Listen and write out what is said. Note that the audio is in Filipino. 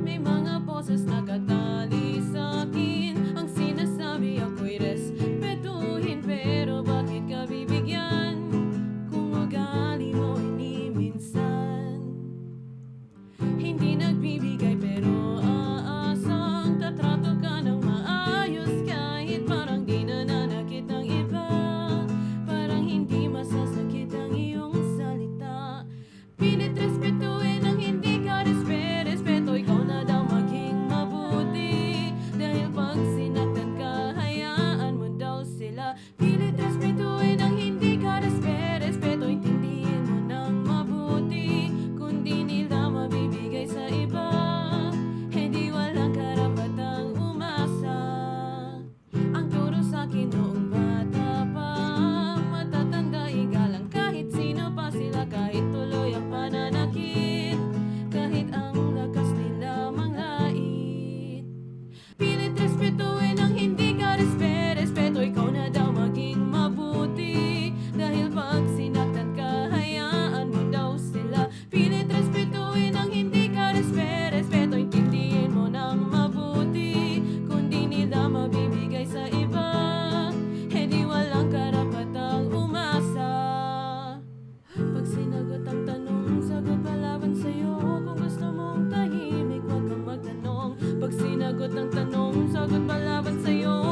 May mga boses na sa akin. Ang sinasabi ako'y respetuhin Pero bakit ka bibigyan? Kung ugali mo eh, ini minsan. Hindi nagbibigay Feel it lahat ng tanong. Sagot palaban sa'yo?